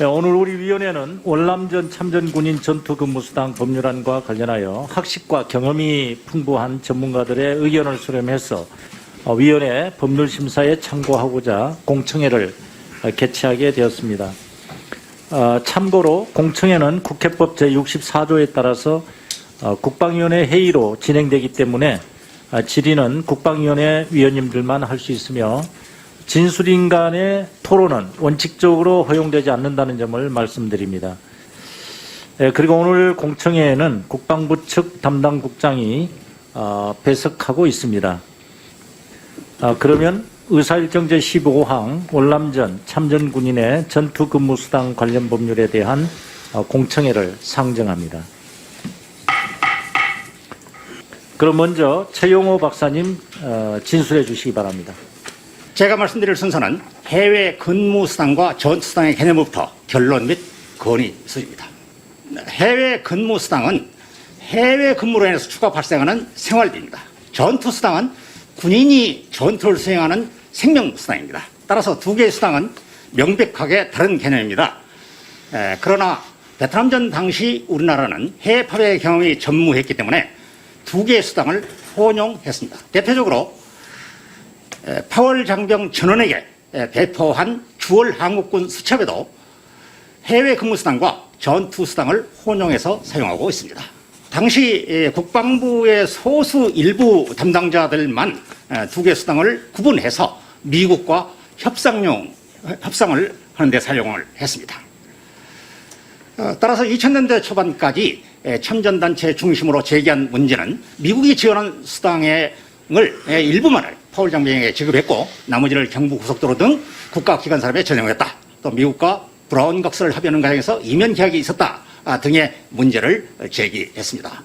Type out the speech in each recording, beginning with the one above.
네, 오늘 우리 위원회는 월남전 참전군인 전투근무수당 법률안과 관련하여 학식과 경험이 풍부한 전문가들의 의견을 수렴해서 어, 위원회 법률심사에 참고하고자 공청회를 어, 개최하게 되었습니다. 어, 참고로 공청회는 국회법 제64조에 따라서 어, 국방위원회 회의로 진행되기 때문에 아, 질의는 국방위원회 위원님들만 할 수 있으며 진술인 간의 토론은 원칙적으로 허용되지 않는다는 점을 말씀드립니다. 예, 그리고 오늘 공청회에는 국방부 측 담당 국장이 어, 배석하고 있습니다. 아, 그러면 의사일정 제 15항 월남전 참전군인의 전투근무수당 관련 법률에 대한 어, 공청회를 상정합니다. 그럼 먼저 최용호 박사님 어, 진술해 주시기 바랍니다. 제가 말씀드릴 순서는 해외 근무 수당과 전 수당의 개념부터 결론 및 건의 수입니다. 해외 근무 수당은 해외 근무로 인해서 추가 발생하는 생활비입니다. 전투 수당은 군인이 전투를 수행하는 생명 수당입니다. 따라서 두 개의 수당은 명백하게 다른 개념입니다. 에, 그러나 베트남전 당시 우리나라는 해외 파병의 경험이 전무했기 때문에 두 개의 수당을 혼용했습니다. 대표적으로 에, 파월 장병 전원에게 에, 배포한 주월 한국군 수첩에도 해외 근무 수당과 전투 수당을 혼용해서 사용하고 있습니다. 당시 에, 국방부의 소수 일부 담당자들만 에, 두개 수당을 구분해서 미국과 협상용 협상을 하는데 사용을 했습니다. 어, 따라서 2000년대 초반까지 에, 참전단체 중심으로 제기한 문제는 미국이 지원한 수당의 을 일부만을 파월 장병에게 지급했고 나머지를 경부 고속도로 등 국가기관 사업에 전용했다. 또 미국과 브라운 각서를 합의하는 과정에서 이면 계약이 있었다 아, 등의 문제를 제기했습니다.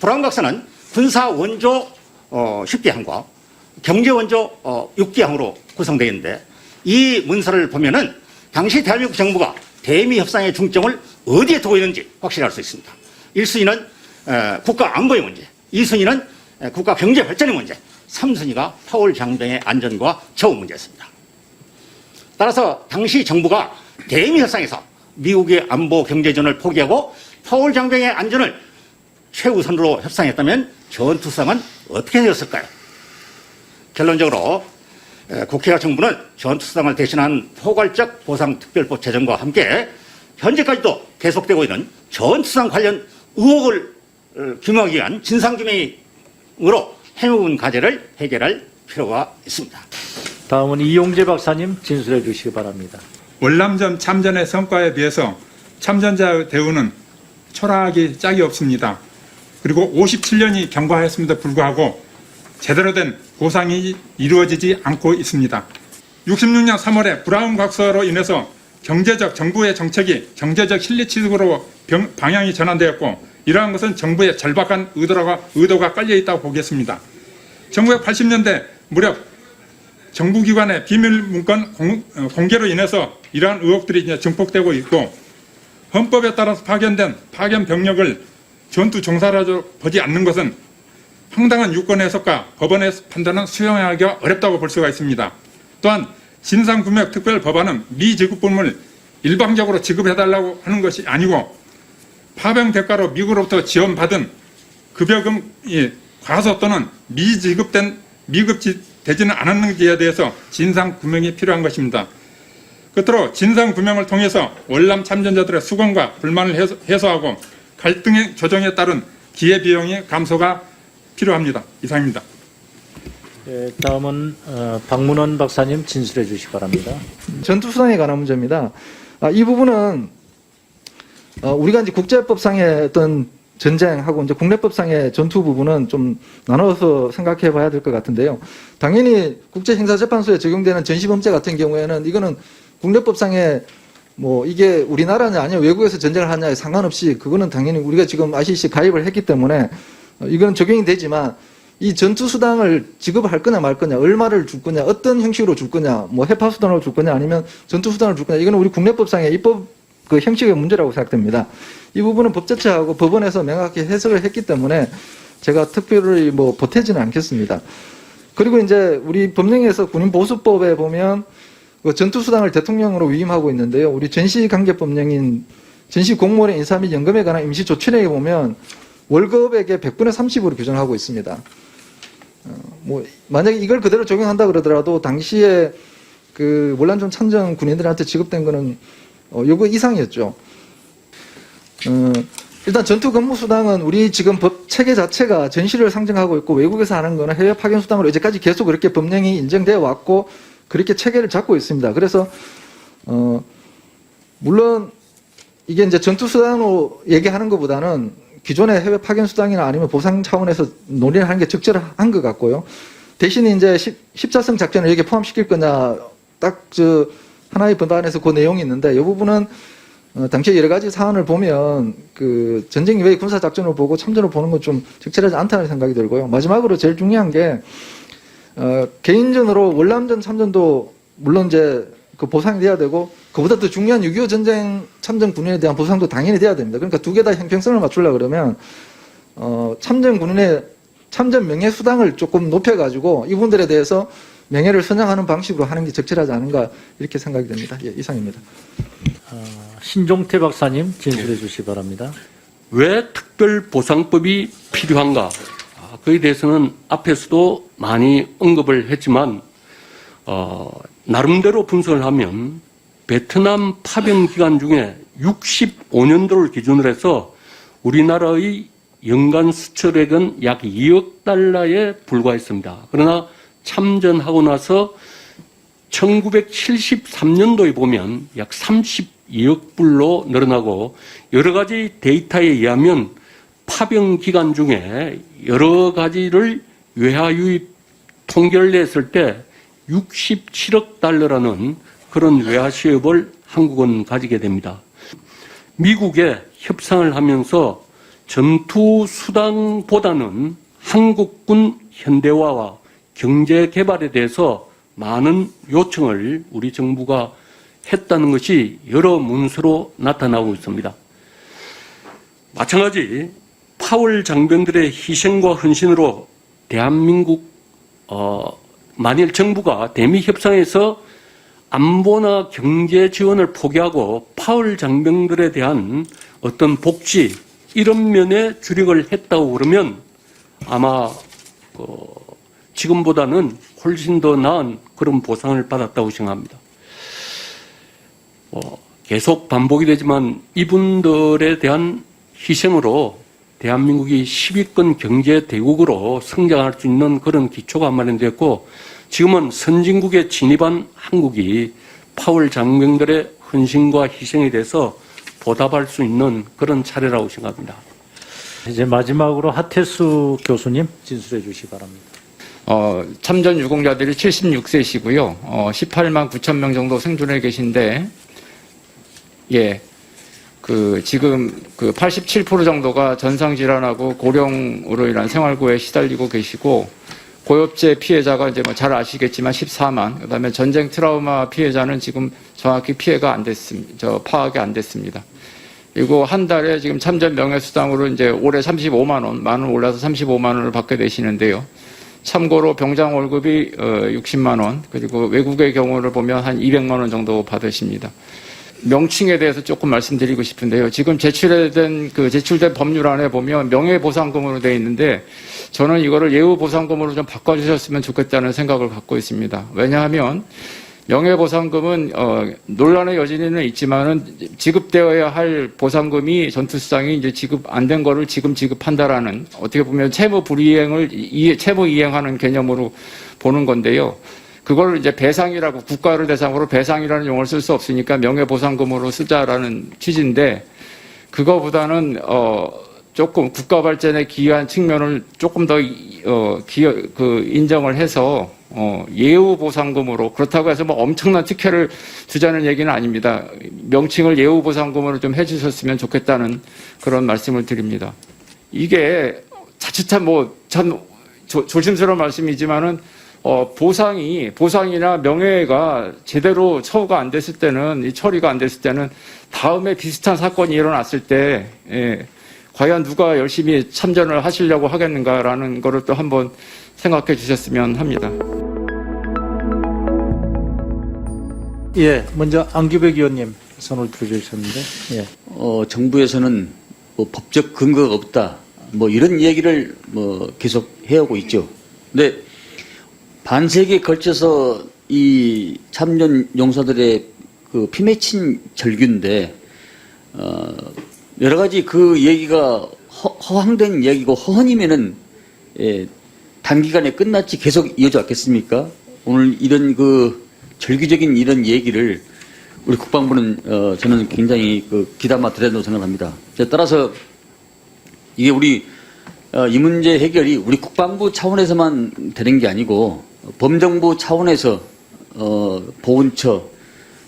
브라운 각서는 군사 원조 어, 10개항과 경제 원조 어, 6개항으로 구성되어 있는데 이 문서를 보면은 당시 대한민국 정부가 대미 협상의 중점을 어디에 두고 있는지 확실히 알 수 있습니다. 1순위는 어, 국가 안보의 문제, 2순위는 국가 경제 발전의 문제, 3순위가 파월 장병의 안전과 처우 문제였습니다. 따라서 당시 정부가 대미 협상에서 미국의 안보 경제전을 포기하고 파월 장병의 안전을 최우선으로 협상했다면 전투상은 어떻게 되었을까요? 결론적으로 에, 국회와 정부는 전투수당을 대신한 포괄적 보상특별법 제정과 함께 현재까지도 계속되고 있는 전투수당 관련 의혹을 어, 규명하기 위한 진상규명으로 해묵은 과제를 해결할 필요가 있습니다. 다음은 이용재 박사님 진술해 주시기 바랍니다. 월남전 참전의 성과에 비해서 참전자의 대우는 초라하기 짝이 없습니다. 그리고 57년이 경과했음에도 불구하고 제대로 된 보상이 이루어지지 않고 있습니다. 66년 3월에 브라운 각서로 인해서 경제적 정부의 정책이 경제적 실리 취득으로 병- 방향이 전환되었고 이러한 것은 정부의 절박한 의도가, 의도가 깔려 있다고 보겠습니다. 1980년대 무렵 정부기관의 비밀 문건 공, 어, 공개로 인해서 이러한 의혹들이 이제 증폭되고 있고 헌법에 따라서 파견된 파견 병력을 전투 종사로 보지 않는 것은 황당한 유권 해석과 법원의 판단은 수용하기가 어렵다고 볼 수가 있습니다. 또한 진상규명 특별 법안은 미지급분을 일방적으로 지급해달라고 하는 것이 아니고 파병 대가로 미국으로부터 지원받은 급여금 이 과소 또는 미지급된 미급되지는 않았는지에 대해서 진상 규명이 필요한 것입니다. 끝으로 진상 규명을 통해서 월남 참전자들의 수건과 불만을 해소- 해소하고 갈등의 조정에 따른 기회 비용의 감소가 필요합니다. 이상입니다. 예, 다음은 어, 박문원 박사님 진술해 주시기 바랍니다. 전투 수당에 관한 문제입니다. 아, 이 부분은 어, 우리가 이제 국제법상의 어떤 전쟁하고 이제 국내법상의 전투 부분은 좀 나눠서 생각해 봐야 될 것 같은데요. 당연히 국제행사재판소에 적용되는 전시범죄 같은 경우에는 이거는 국내법상의 뭐 이게 우리나라냐 아니면 외국에서 전쟁을 하냐에 상관없이 그거는 당연히 우리가 지금 ICC 가입을 했기 때문에 어, 이건 적용이 되지만 이 전투 수당을 지급할 거냐 말 거냐, 얼마를 줄 거냐, 어떤 형식으로 줄 거냐, 뭐 해파 수당으로 줄 거냐, 아니면 전투 수당을 줄 거냐, 이거는 우리 국내법상의 입법 그 형식의 문제라고 생각됩니다. 이 부분은 법제처하고 법원에서 명확히 해석을 했기 때문에 제가 특별히 뭐 보태지는 않겠습니다. 그리고 이제 우리 법령에서 군인보수법에 보면 그 전투수당을 대통령으로 위임하고 있는데요. 우리 전시관계법령인 전시공무원의 인사 및 연금에 관한 임시 조치령에 보면 월급액의 100분의 30으로 규정하고 있습니다. 어, 뭐 만약에 이걸 그대로 적용한다 그러더라도 당시에 그 월남전 참전 군인들한테 지급된 거는 어, 요거 이상이었죠. 어, 일단 전투 근무 수당은 우리 지금 법 체계 자체가 전시를 상징하고 있고 외국에서 하는 거는 해외 파견 수당으로 이제까지 계속 그렇게 법령이 인정되어 왔고 그렇게 체계를 잡고 있습니다. 그래서 어 물론 이게 이제 전투 수당으로 얘기하는 것보다는 기존의 해외 파견 수당이나 아니면 보상 차원에서 논의를 하는 게 적절한 것 같고요. 대신 이제 십, 십자성 작전을 여기에 포함시킬 거냐 딱 저 하나의 법안에서 그 내용이 있는데 이 부분은 어, 당시 여러 가지 사안을 보면 그 전쟁 이외의 군사 작전을 보고 참전을 보는 건 좀 적절하지 않다는 생각이 들고요. 마지막으로 제일 중요한 게 어, 개인전으로 월남전 참전도 물론 이제 그 보상이 돼야 되고 그보다 더 중요한 6.25 전쟁 참전 군인에 대한 보상도 당연히 돼야 됩니다. 그러니까 두 개 다 형평성을 맞추려 그러면 어, 참전 군인의 참전 명예 수당을 조금 높여 가지고 이분들에 대해서 명예를 선양하는 방식으로 하는 게 적절하지 않은가 이렇게 생각이 됩니다. 예, 이상입니다. 신종태 박사님 진술해 주시 기 바랍니다. 왜 특별보상법이 필요한가? 아, 그에 대해서는 앞에서도 많이 언급을 했지만, 어, 나름대로 분석을 하면 베트남 파병 기간 중에 65년도를 기준으로 해서 우리나라의 연간 수출액은 약 2억 달러에 불과했습니다. 그러나 참전하고 나서 1973년도에 보면 약 32억 불로 늘어나고 여러 가지 데이터에 의하면 파병 기간 중에 여러 가지를 외화 유입 통계를 냈을 때 67억 달러라는 그런 외화 수입을 한국은 가지게 됩니다. 미국에 협상을 하면서 전투 수당보다는 한국군 현대화와 경제 개발에 대해서 많은 요청을 우리 정부가 했다는 것이 여러 문서로 나타나고 있습니다. 마찬가지 파월 장병들의 희생과 헌신으로 대한민국 어, 만일 정부가 대미 협상에서 안보나 경제 지원을 포기하고 파월 장병들에 대한 어떤 복지 이런 면에 주력을 했다고 그러면 아마 어, 지금보다는 훨씬 더 나은 그런 보상을 받았다고 생각합니다. 어, 계속 반복이 되지만 이분들에 대한 희생으로 대한민국이 10위권 경제 대국으로 성장할 수 있는 그런 기초가 마련되었고 지금은 선진국에 진입한 한국이 파월 장병들의 헌신과 희생에 대해서 보답할 수 있는 그런 차례라고 생각합니다. 이제 마지막으로 하태수 교수님 진술해 주시 기 바랍니다. 어, 참전 유공자들이 76세시고요. 어, 18만 9천 명 정도 생존해 계신데, 예, 그 지금 그 87% 정도가 전상 질환하고 고령으로 인한 생활고에 시달리고 계시고 고엽제 피해자가 이제 뭐 잘 아시겠지만 14만, 그다음에 전쟁 트라우마 피해자는 지금 정확히 피해가 안 됐습니다. 저 파악이 안 됐습니다. 그리고 한 달에 지금 참전 명예수당으로 이제 올해 35만 원, 만 원 올라서 35만 원을 받게 되시는데요. 참고로 병장 월급이 어, 60만 원, 그리고 외국의 경우를 보면 한 200만 원 정도 받으십니다. 명칭에 대해서 조금 말씀드리고 싶은데요. 지금 제출된 그 제출된 법률안에 보면 명예보상금으로 되어 있는데 저는 이거를 예우보상금으로 좀 바꿔주셨으면 좋겠다는 생각을 갖고 있습니다. 왜냐하면 명예보상금은 어, 논란의 여지는 있지만은 지급되어야 할 보상금이 전투수당이 이제 지급 안 된 거를 지금 지급한다라는 어떻게 보면 채무 불이행을 이, 채무 이행하는 개념으로 보는 건데요. 그걸 이제 배상이라고 국가를 대상으로 배상이라는 용어를 쓸 수 없으니까 명예보상금으로 쓰자라는 취지인데 그거보다는 어 조금 국가 발전에 기여한 측면을 조금 더 어, 기여, 그 인정을 해서 어, 예우 보상금으로 그렇다고 해서 뭐 엄청난 특혜를 주자는 얘기는 아닙니다. 명칭을 예우 보상금으로 좀 해주셨으면 좋겠다는 그런 말씀을 드립니다. 이게 자칫한 뭐참 조심스러운 말씀이지만은 어, 보상이, 보상이나 명예가 제대로 처우가 안 됐을 때는, 이 처리가 안 됐을 때는 다음에 비슷한 사건이 일어났을 때, 예, 과연 누가 열심히 참전을 하시려고 하겠는가라는 거를 또 한번 생각해 주셨으면 합니다. 예, 먼저 안규백 의원님 손을 들어주셨는데, 예. 어, 정부에서는 뭐 법적 근거가 없다. 뭐 이런 얘기를 뭐 계속 해오고 있죠. 근데 반세기에 걸쳐서 이 참전 용사들의 그 피맺힌 절규인데 어, 여러 가지 그 얘기가 허, 허황된 얘기고 허언이면은 예, 단기간에 끝났지 계속 이어져 왔겠습니까? 오늘 이런 그 절규적인 이런 얘기를 우리 국방부는 어, 저는 굉장히 그 들어야 된다고 생각합니다. 자, 따라서 이게 우리 어, 이 문제 해결이 우리 국방부 차원에서만 되는 게 아니고 범정부 차원에서 어, 보훈처,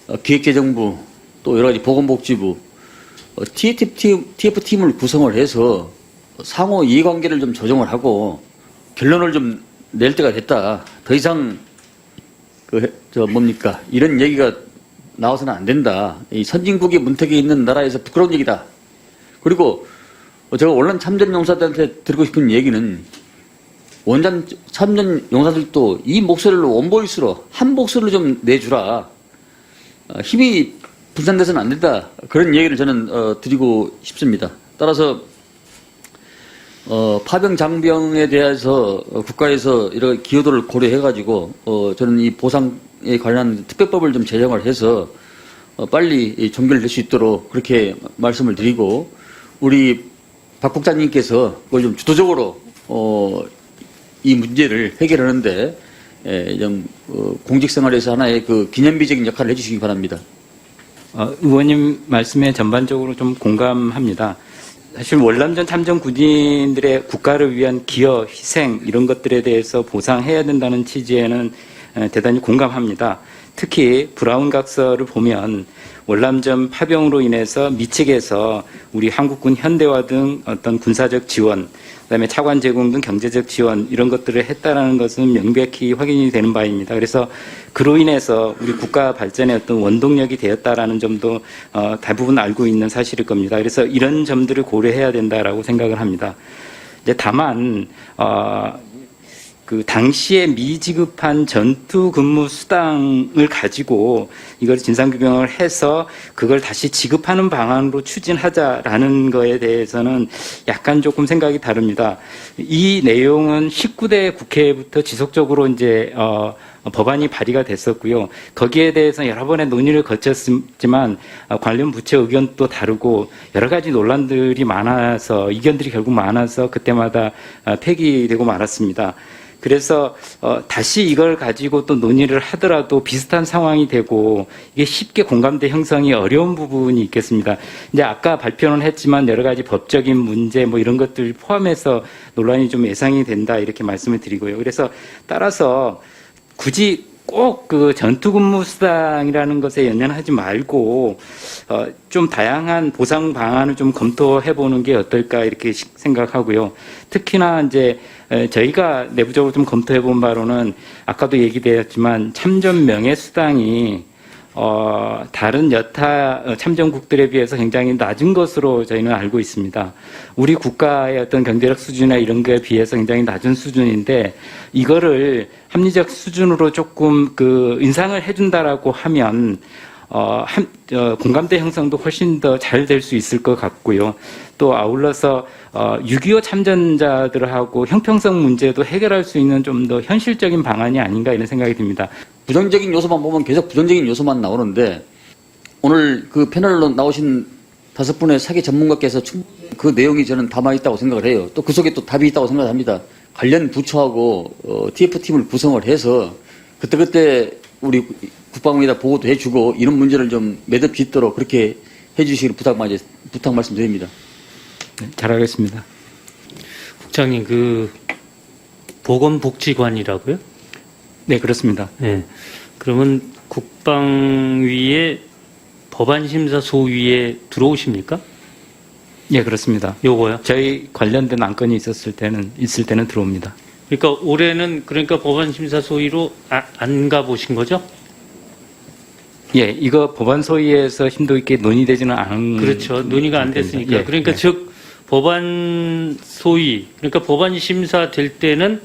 어, 기획재정부 또 여러 가지 보건복지부 어, TF팀, TF팀을 구성을 해서 상호 이해관계를 좀 조정을 하고 결론을 좀 낼 때가 됐다. 더 이상 그 저 뭡니까 이런 얘기가 나와서는 안 된다. 이 선진국의 문턱에 있는 나라에서 부끄러운 얘기다. 그리고 제가 원란 참전 용사들한테 드리고 싶은 얘기는 원전 참전 용사들도 이 목소리를 원보이스로 한 목소리를 좀 내주라. 어, 힘이 분산돼서는 안 된다. 그런 얘기를 저는 어, 드리고 싶습니다. 따라서 어, 파병 장병에 대해서 어, 국가에서 이런 기여도를 고려해가지고 어, 저는 이 보상에 관련한 특별법을 좀 제정을 해서 어, 빨리 이 종결될 수 있도록 그렇게 말씀을 드리고 우리 박 국장님께서 그걸 좀 주도적으로 어, 이 문제를 해결하는데 에, 좀 어, 공직생활에서 하나의 그 기념비적인 역할을 해주시기 바랍니다. 어, 의원님 말씀에 전반적으로 좀 공감합니다. 사실 월남전 참전 군인들의 국가를 위한 기여, 희생 이런 것들에 대해서 보상해야 된다는 취지에는 에, 대단히 공감합니다. 특히 브라운 각서를 보면 월남전 파병으로 인해서 미측에서 우리 한국군 현대화 등 어떤 군사적 지원, 그다음에 차관 제공 등 경제적 지원 이런 것들을 했다라는 것은 명백히 확인이 되는 바입니다. 그래서 그로 인해서 우리 국가 발전의 어떤 원동력이 되었다라는 점도 어, 대부분 알고 있는 사실일 겁니다. 그래서 이런 점들을 고려해야 된다라고 생각을 합니다. 이제 다만 어, 그 당시에 미지급한 전투 근무 수당을 가지고 이걸 진상 규명을 해서 그걸 다시 지급하는 방안으로 추진하자라는 거에 대해서는 약간 조금 생각이 다릅니다. 이 내용은 19대 국회부터 지속적으로 이제 어 법안이 발의가 됐었고요. 거기에 대해서 여러 번의 논의를 거쳤지만 어, 관련 부처 의견도 다르고 여러 가지 논란들이 많아서 이견들이 결국 많아서 그때마다 어, 폐기되고 말았습니다. 그래서 어, 다시 이걸 가지고 또 논의를 하더라도 비슷한 상황이 되고 이게 쉽게 공감대 형성이 어려운 부분이 있겠습니다. 이제 아까 발표는 했지만 여러 가지 법적인 문제 뭐 이런 것들 포함해서 논란이 좀 예상이 된다 이렇게 말씀을 드리고요. 그래서 따라서 굳이 꼭 그 전투근무 수당이라는 것에 연연하지 말고 어, 좀 다양한 보상 방안을 좀 검토해 보는 게 어떨까 이렇게 시- 생각하고요. 특히나 이제 에, 저희가 내부적으로 좀 검토해 본 바로는 아까도 얘기되었지만 참전 명예 수당이 어, 다른 여타 어, 참전국들에 비해서 굉장히 낮은 것으로 저희는 알고 있습니다. 우리 국가의 어떤 경제력 수준이나 이런 거에 비해서 굉장히 낮은 수준인데 이거를 합리적 수준으로 조금 그 인상을 해준다라고 하면 어, 한, 어, 공감대 형성도 훨씬 더 잘 될 수 있을 것 같고요. 또 아울러서 어, 6.25 참전자들하고 형평성 문제도 해결할 수 있는 좀 더 현실적인 방안이 아닌가 이런 생각이 듭니다. 부정적인 요소만 보면 계속 부정적인 요소만 나오는데 오늘 그 패널로 나오신 다섯 분의 사기 전문가께서 그 내용이 저는 담아 있다고 생각을 해요. 또 그 속에 또 답이 있다고 생각합니다. 관련 부처하고 어, TF팀을 구성을 해서 그때그때 우리 국방부에다 보고도 해주고 이런 문제를 좀 매듭 짓도록 그렇게 해주시기를 부탁, 마- 부탁 말씀드립니다. 네, 잘하겠습니다. 국장님 그 보건복지관이라고요? 네, 그렇습니다. 네. 그러면 국방위의 법안심사 소위에 들어오십니까? 예, 그렇습니다. 요거요. 저희 관련된 안건이 있었을 때는 있을 때는 들어옵니다. 그러니까 올해는 그러니까 법안 심사 소위로 아, 안 가보신 거죠? 예, 이거 법안 소위에서 심도 있게 논의되지는 않은 그렇죠. 논의가 안 됐으니까. 예, 그러니까 예. 즉 법안 소위 그러니까 법안 심사 될 때는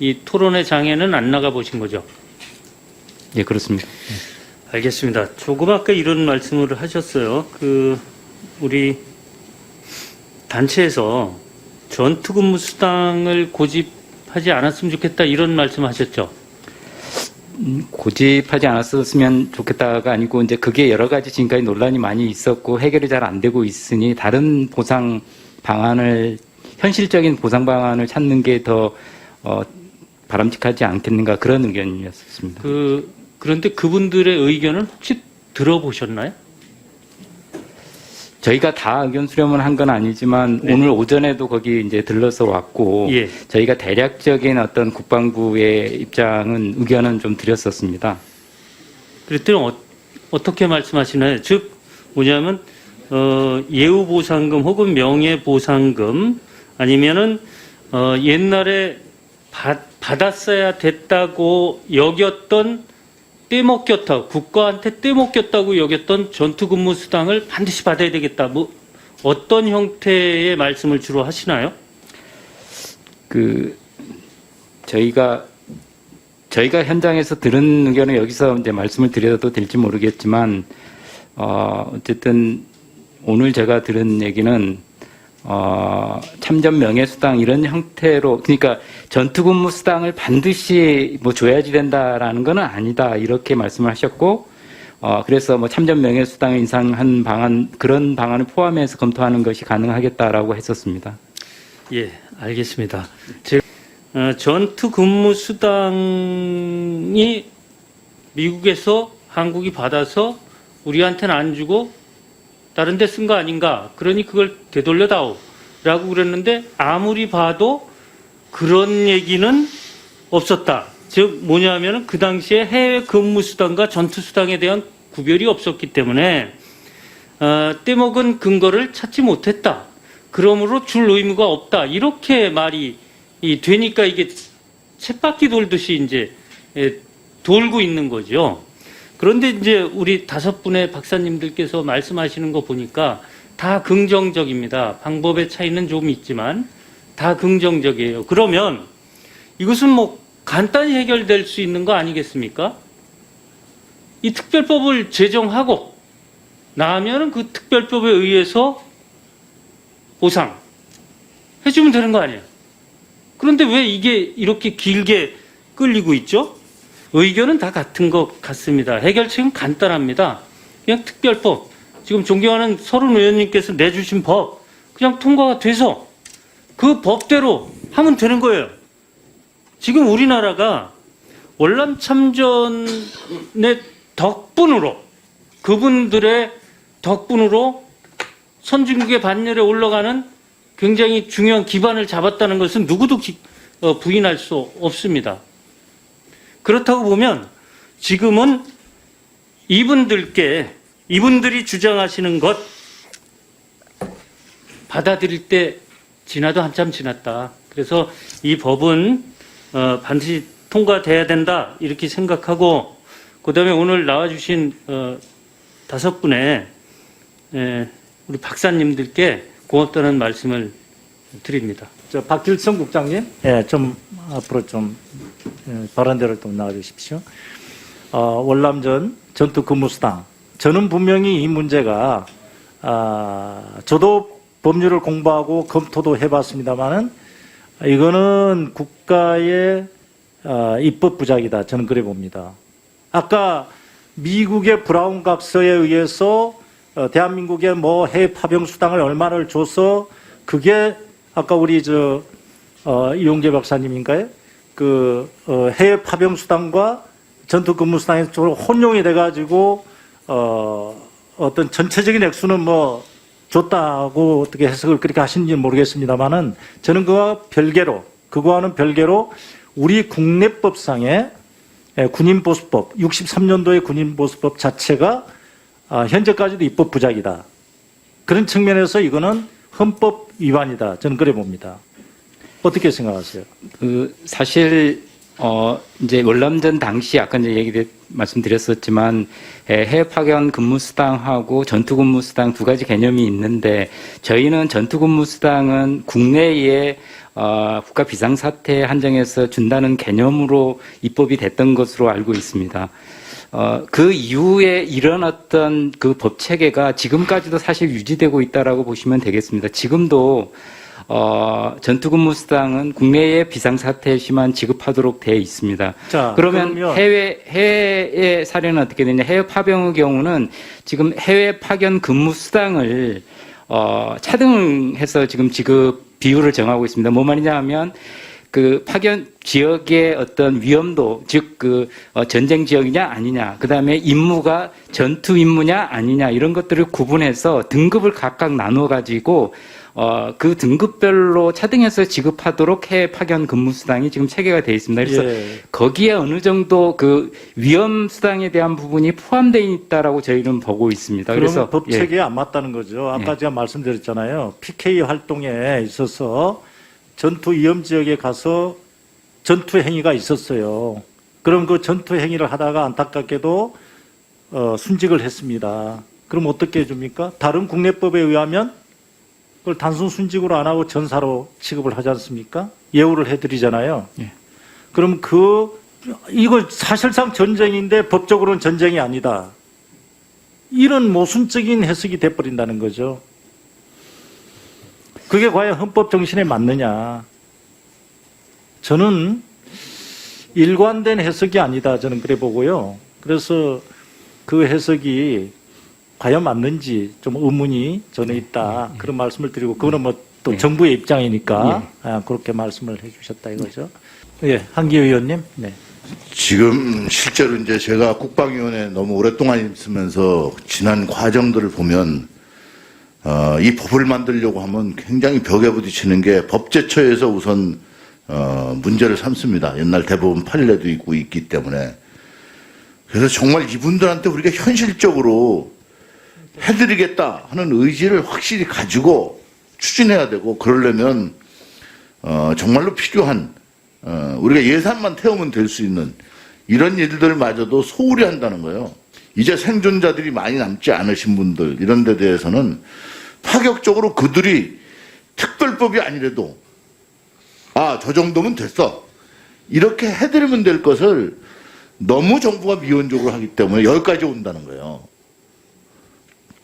이 토론회 장에는 안 나가 보신 거죠? 예, 그렇습니다. 알겠습니다. 조금 아까 이런 말씀을 하셨어요. 그 우리 단체에서 전투근무 수당을 고집하지 않았으면 좋겠다 이런 말씀하셨죠. 고집하지 않았었으면 좋겠다가 아니고 이제 그게 여러 가지 지금까지 논란이 많이 있었고 해결이 잘 안 되고 있으니 다른 보상 방안을 현실적인 보상 방안을 찾는 게더 어, 바람직하지 않겠는가 그런 의견이었습니다. 그 그런데 그분들의 의견을 혹시 들어보셨나요? 저희가 다 의견 수렴을 한 건 아니지만 네. 오늘 오전에도 거기 이제 들러서 왔고 예. 저희가 대략적인 어떤 국방부의 입장은 의견은 좀 드렸었습니다. 그랬더니 어, 어떻게 말씀하시나요? 즉 뭐냐면 어, 예우 보상금 혹은 명예 보상금 아니면은 어, 옛날에 받, 받았어야 됐다고 여겼던 떼먹겼다 국가한테 떼먹겼다고 여겼던 전투근무 수당을 반드시 받아야 되겠다. 뭐 어떤 형태의 말씀을 주로 하시나요? 그 저희가 저희가 현장에서 들은 의견을 여기서 이제 말씀을 드려도 될지 모르겠지만 어 어쨌든 오늘 제가 들은 얘기는 어 참전 명예 수당 이런 형태로 그러니까 전투근무 수당을 반드시 뭐 줘야지 된다라는 거는 아니다 이렇게 말씀을 하셨고 어 그래서 뭐 참전 명예 수당을 인상한 방안 그런 방안을 포함해서 검토하는 것이 가능하겠다라고 했었습니다. 예, 알겠습니다. 제, 어, 전투 근무 수당이 미국에서 한국이 받아서 우리한테는 안 주고 다른 데 쓴 거 아닌가? 그러니 그걸 되돌려다오. 라고 그랬는데 아무리 봐도 그런 얘기는 없었다. 즉 뭐냐면은 그 당시에 해외 근무 수당과 전투 수당에 대한 구별이 없었기 때문에 어, 떼먹은 근거를 찾지 못했다. 그러므로 줄 의무가 없다. 이렇게 말이 이 되니까 이게 쳇바퀴 돌듯이 이제 예, 돌고 있는 거죠. 그런데 이제 우리 다섯 분의 박사님들께서 말씀하시는 거 보니까 다 긍정적입니다. 방법의 차이는 좀 있지만 다 긍정적이에요. 그러면 이것은 뭐 간단히 해결될 수 있는 거 아니겠습니까? 이 특별법을 제정하고 나면은 그 특별법에 의해서 보상 해주면 되는 거 아니에요? 그런데 왜 이게 이렇게 길게 끌리고 있죠? 의견은 다 같은 것 같습니다. 해결책은 간단합니다. 그냥 특별법. 지금 존경하는 서른 의원님께서 내주신 법 그냥 통과가 돼서 그 법대로 하면 되는 거예요. 지금 우리나라가 월남 참전의 덕분으로 그분들의 덕분으로 선진국의 반열에 올라가는 굉장히 중요한 기반을 잡았다는 것은 누구도 기- 어, 부인할 수 없습니다. 그렇다고 보면 지금은 이분들께 이분들이 주장하시는 것 받아들일 때 지나도 한참 지났다. 그래서 이 법은 어, 반드시 통과돼야 된다 이렇게 생각하고 그다음에 오늘 나와주신 어, 다섯 분의 에, 우리 박사님들께 고맙다는 말씀을 드립니다. 저 박길성 국장님, 예, 좀 앞으로 좀 예, 발언대로 좀 나와주십시오. 어, 월남전 전투 근무수당. 저는 분명히 이 문제가 아, 저도 법률을 공부하고 검토도 해봤습니다만은 이거는 국가의 아, 입법 부작이다. 저는 그래 봅니다. 아까 미국의 브라운 각서에 의해서 어, 대한민국의 뭐 해외 파병 수당을 얼마를 줘서 그게 아까 우리 저 어, 이용재 박사님인가요? 그 어, 해외 파병 수당과 전투 근무 수당이 좀 혼용이 돼가지고 어, 어떤 전체적인 액수는 뭐 줬다고 어떻게 해석을 그렇게 하시는지 모르겠습니다만은 저는 그와 별개로 그거와는 별개로 우리 국내법상의 예, 군인보수법 63년도의 군인보수법 자체가 아, 현재까지도 입법 부작이다. 그런 측면에서 이거는 헌법 위반이다. 저는 그래 봅니다. 어떻게 생각하세요? 그 사실 어 이제 월남전 당시 아까 이제 얘기 말씀드렸었지만 에, 해외 파견 근무 수당하고 전투 근무 수당 두 가지 개념이 있는데 저희는 전투 근무 수당은 국내에 어, 국가 비상사태 한정해서 준다는 개념으로 입법이 됐던 것으로 알고 있습니다. 어, 그 이후에 일어났던 그 법 체계가 지금까지도 사실 유지되고 있다라고 보시면 되겠습니다. 지금도 어, 전투근무 수당은 국내에 비상사태 시만 지급하도록 되어 있습니다. 자, 그러면, 그러면 해외 해외의 사례는 어떻게 되냐? 해외 파병의 경우는 지금 해외 파견 근무 수당을 어, 차등해서 지금 지급 비율을 정하고 있습니다. 뭐 말이냐 하면 그 파견 지역의 어떤 위험도 즉 그 전쟁 지역이냐 아니냐 그다음에 임무가 전투 임무냐 아니냐 이런 것들을 구분해서 등급을 각각 나누어 가지고 어, 그 등급별로 차등해서 지급하도록 해외 파견 근무 수당이 지금 체계가 되어 있습니다. 그래서 예. 거기에 어느 정도 그 위험 수당에 대한 부분이 포함되어 있다라고 저희는 보고 있습니다. 그래서 법 예. 체계에 안 맞다는 거죠. 아까 제가 말씀드렸잖아요. PK 활동에 있어서 전투 위험 지역에 가서 전투 행위가 있었어요. 그럼 그 전투 행위를 하다가 안타깝게도 어, 순직을 했습니다. 그럼 어떻게 해줍니까? 다른 국내법에 의하면 그걸 단순 순직으로 안 하고 전사로 취급을 하지 않습니까? 예우를 해드리잖아요. 예. 그럼 그 이거 사실상 전쟁인데 법적으로는 전쟁이 아니다. 이런 모순적인 해석이 돼버린다는 거죠. 그게 과연 헌법 정신에 맞느냐? 저는 일관된 해석이 아니다. 저는 그래 보고요. 그래서 그 해석이 과연 맞는지 좀 의문이 저는 있다. 그런 말씀을 드리고 그거는 뭐 또 정부의 입장이니까 아, 그렇게 말씀을 해주셨다 이거죠. 예, 한기 의원님. 네. 지금 실제로 이제 제가 국방위원회 너무 오랫동안 있으면서 지난 과정들을 보면 어, 이 법을 만들려고 하면 굉장히 벽에 부딪히는 게 법제처에서 우선 어, 문제를 삼습니다. 옛날 대법원 판례도 있고 있기 때문에 그래서 정말 이분들한테 우리가 현실적으로 해드리겠다 하는 의지를 확실히 가지고 추진해야 되고 그러려면 어, 정말로 필요한 어, 우리가 예산만 태우면 될 수 있는 이런 일들마저도 소홀히 한다는 거예요. 이제 생존자들이 많이 남지 않으신 분들 이런 데 대해서는 파격적으로 그들이 특별법이 아니래도 아, 저 정도면 됐어. 이렇게 해드리면 될 것을 너무 정부가 미온적으로 하기 때문에 여기까지 온다는 거예요.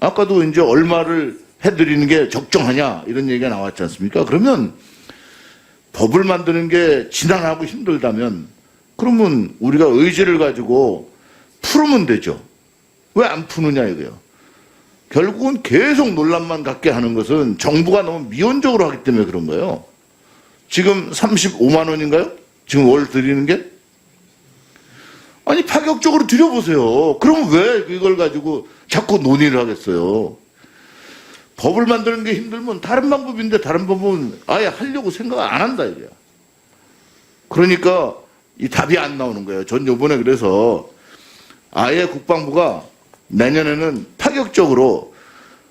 아까도 이제 얼마를 해드리는 게 적정하냐 이런 얘기가 나왔지 않습니까? 그러면 법을 만드는 게 지난하고 힘들다면 그러면 우리가 의지를 가지고 풀으면 되죠. 왜 안 푸느냐 이거요. 결국은 계속 논란만 갖게 하는 것은 정부가 너무 미온적으로 하기 때문에 그런 거예요. 지금 35만 원인가요? 지금 월 드리는 게? 아니 파격적으로 드려보세요. 그럼 왜 이걸 가지고 자꾸 논의를 하겠어요? 법을 만드는 게 힘들면 다른 방법인데 다른 방법은 아예 하려고 생각 안 한다 이거야. 그러니까 이 답이 안 나오는 거예요. 전 요번에 그래서 아예 국방부가 내년에는 파격적으로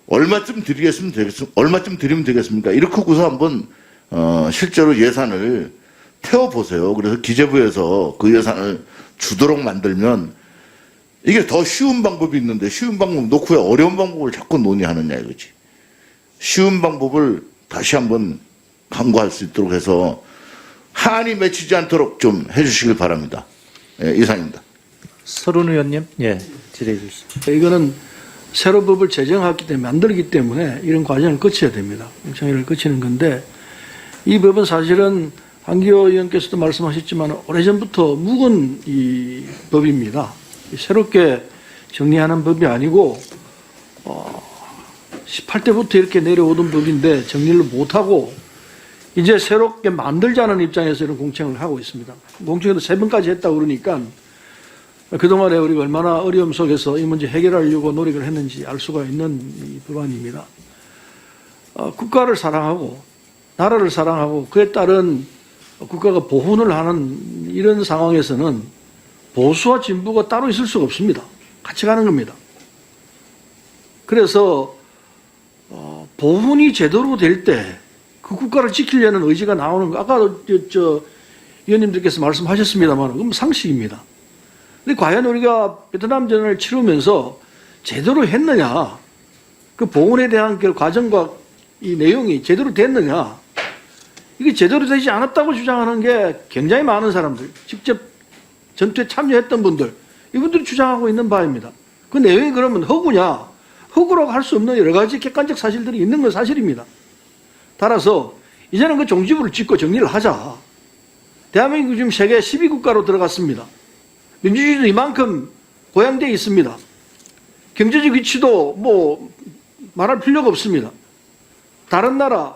얼마쯤 드리겠으면 되겠습니까? 얼마쯤 드리면 되겠습니까? 이렇게 하고서 한번 어, 실제로 예산을 태워 보세요. 그래서 기재부에서 그 예산을 주도록 만들면 이게 더 쉬운 방법이 있는데 쉬운 방법 놓고 왜 어려운 방법을 자꾸 논의하느냐 이거지. 쉬운 방법을 다시 한번 강구할 수 있도록 해서 한이 맺히지 않도록 좀 해주시길 바랍니다. 예, 이상입니다. 서른 의원님. 예, 질의해 주시죠. 이거는 새로 법을 제정하기 때문에 만들기 때문에 이런 과정을 거쳐야 됩니다. 공청회를 거치는 건데 이 법은 사실은 한기호 의원께서도 말씀하셨지만 오래전부터 묵은 이 법입니다. 새롭게 정리하는 법이 아니고 어, 18대부터 이렇게 내려오던 법인데 정리를 못하고 이제 새롭게 만들자는 입장에서 이런 공청을 하고 있습니다. 공청회도 세 번까지 했다고 그러니까 그동안에 우리가 얼마나 어려움 속에서 이 문제 해결하려고 노력을 했는지 알 수가 있는 이 법안입니다. 어, 국가를 사랑하고 나라를 사랑하고 그에 따른 국가가 보훈을 하는 이런 상황에서는 보수와 진보가 따로 있을 수가 없습니다. 같이 가는 겁니다. 그래서 어, 보훈이 제대로 될 때 그 국가를 지키려는 의지가 나오는 거 아까 저, 저 위원님들께서 말씀하셨습니다만 그건 상식입니다. 근데 과연 우리가 베트남전을 치르면서 제대로 했느냐, 그 보훈에 대한 그 과정과 이 내용이 제대로 됐느냐, 이게 제대로 되지 않았다고 주장하는 게 굉장히 많은 사람들, 직접 전투에 참여했던 분들, 이분들이 주장하고 있는 바입니다. 그 내용이 그러면 허구냐? 허구라고 할 수 없는 여러 가지 객관적 사실들이 있는 건 사실입니다. 따라서 이제는 그 종지부를 찍고 정리를 하자. 대한민국 지금 세계 12국가로 들어갔습니다. 민주주의도 이만큼 고양되어 있습니다. 경제적 위치도 뭐 말할 필요가 없습니다. 다른 나라,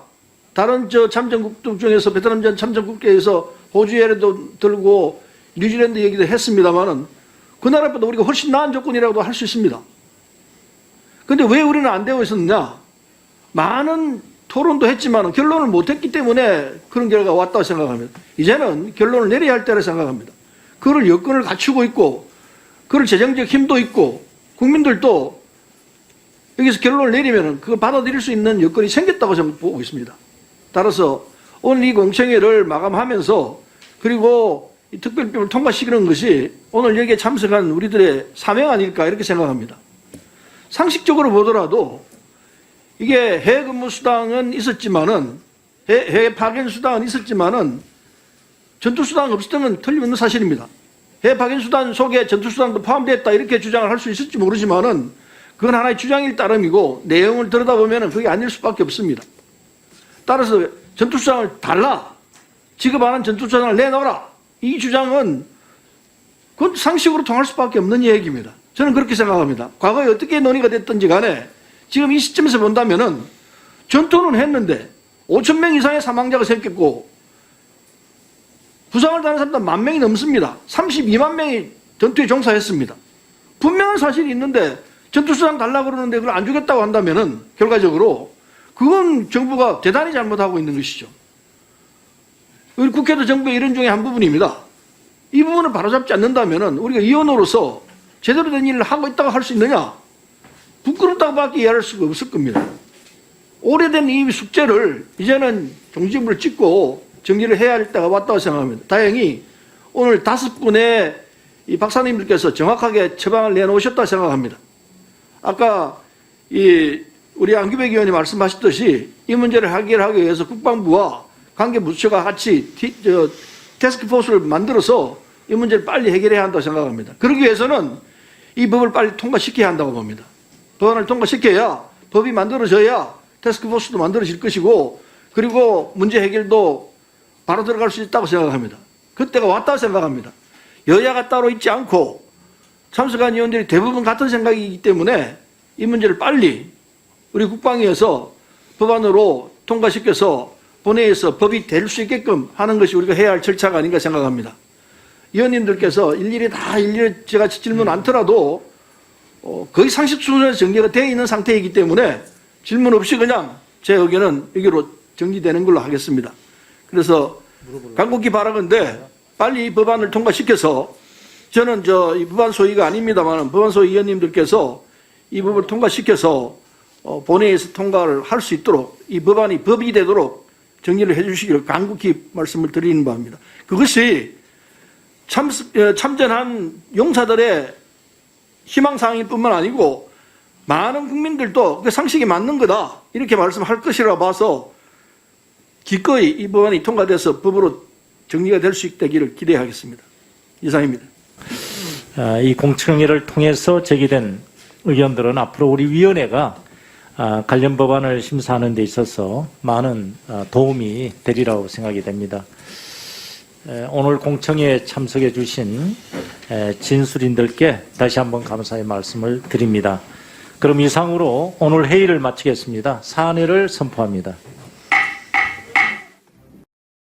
다른 저 참전국 중에서 베트남 전 참전국계에서 호주 예를 들고 뉴질랜드 얘기도 했습니다만은 그 나라보다 우리가 훨씬 나은 조건이라고도 할 수 있습니다. 근데 왜 우리는 안 되고 있었느냐? 많은 토론도 했지만 결론을 못했기 때문에 그런 결과가 왔다고 생각합니다. 이제는 결론을 내려야 할 때라 생각합니다. 그걸 여건을 갖추고 있고, 그럴 재정적 힘도 있고, 국민들도 여기서 결론을 내리면 그걸 받아들일 수 있는 여건이 생겼다고 저는 보고 있습니다. 따라서 오늘 이 공청회를 마감하면서 그리고 이 특별법을 통과시키는 것이 오늘 여기에 참석한 우리들의 사명 아닐까 이렇게 생각합니다. 상식적으로 보더라도 이게 해외 근무 수당은 있었지만은 해- 해외 파견 수당은 있었지만은 전투 수당 없었던 건 틀림없는 사실입니다. 해외 파견 수단 속에 전투 수당도 포함됐다 이렇게 주장을 할 수 있을지 모르지만은 그건 하나의 주장일 따름이고 내용을 들여다보면 그게 아닐 수밖에 없습니다. 따라서 전투 수당을 달라 지급하는 전투 수당을 내놓아라 이 주장은 그건 상식으로 통할 수밖에 없는 얘기입니다. 저는 그렇게 생각합니다. 과거에 어떻게 논의가 됐든지 간에 지금 이 시점에서 본다면은 전투는 했는데 5천 명 이상의 사망자가 생겼고 부상을 당한 사람도 만 명이 넘습니다. 32만 명이 전투에 종사했습니다. 분명한 사실이 있는데 전투수당 달라고 그러는데 그걸 안 주겠다고 한다면은 결과적으로 그건 정부가 대단히 잘못하고 있는 것이죠. 우리 국회도 정부의 이런 중에 한 부분입니다. 이 부분을 바로잡지 않는다면은 우리가 의원으로서 제대로 된 일을 하고 있다고 할 수 있느냐? 부끄럽다고밖에 이해할 수가 없을 겁니다. 오래된 이 숙제를 이제는 종지부를 찍고 정리를 해야 할 때가 왔다고 생각합니다. 다행히 오늘 다섯 분의 이 박사님들께서 정확하게 처방을 내놓으셨다 생각합니다. 아까 이 우리 안규백 의원이 말씀하셨듯이 이 문제를 해결하기 위해서 국방부와 관계 부처가 같이 티, 저, 테스크포스를 만들어서 이 문제를 빨리 해결해야 한다고 생각합니다. 그러기 위해서는 이 법을 빨리 통과시켜야 한다고 봅니다. 법안을 통과시켜야 법이 만들어져야 테스크포스도 만들어질 것이고 그리고 문제 해결도 바로 들어갈 수 있다고 생각합니다. 그때가 왔다고 생각합니다. 여야가 따로 있지 않고 참석한 의원들이 대부분 같은 생각이기 때문에 이 문제를 빨리 우리 국방위에서 법안으로 통과시켜서 본회의에서 법이 될 수 있게끔 하는 것이 우리가 해야 할 절차가 아닌가 생각합니다. 의원님들께서 일일이 다 일일이 제가 질문 않더라도 어, 거의 상식 수준에서 정리가 되어 있는 상태이기 때문에 질문 없이 그냥 제 의견은 여기로 정리되는 걸로 하겠습니다. 그래서 간곡히 바라건대 빨리 이 법안을 통과시켜서 저는 저 이 법안 소위가 아닙니다만 법안 소위 의원님들께서 이 법을 통과시켜서 어, 본회의에서 통과를 할 수 있도록 이 법안이 법이 되도록 정리를 해주시기를 간곡히 말씀을 드리는 바입니다. 그것이 참, 어, 참전한 용사들의 희망사항일 뿐만 아니고 많은 국민들도 그 상식이 맞는 거다 이렇게 말씀할 것이라 봐서 기꺼이 이 법안이 통과돼서 법으로 정리가 될 수 있다기를 기대하겠습니다. 이상입니다. 아, 이 공청회를 통해서 제기된 의견들은 앞으로 우리 위원회가 아, 관련 법안을 심사하는 데 있어서 많은 아, 도움이 되리라고 생각이 됩니다. 에, 오늘 공청회에 참석해 주신 에, 진술인들께 다시 한번 감사의 말씀을 드립니다. 그럼 이상으로 오늘 회의를 마치겠습니다. 사안회를 선포합니다.